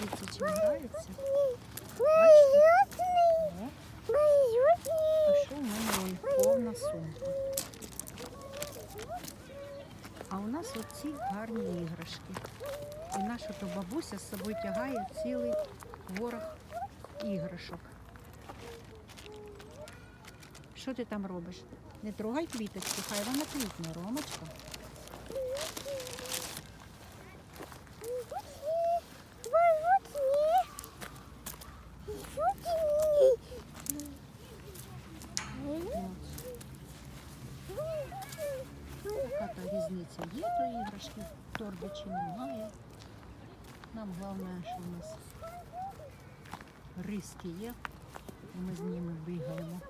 Дивіться, чи грається. Малютний. а що в мене повна сумка. А у нас оці гарні іграшки. І наша то бабуся з собою тягає цілий ворог іграшок. Що ти там робиш? Не трогай квіточку, хай вона квітне, Ромочка. От. Яка то різниця? Є то іграшки в немає. Нам головне, що у нас риски є, і ми з ними бігаємо.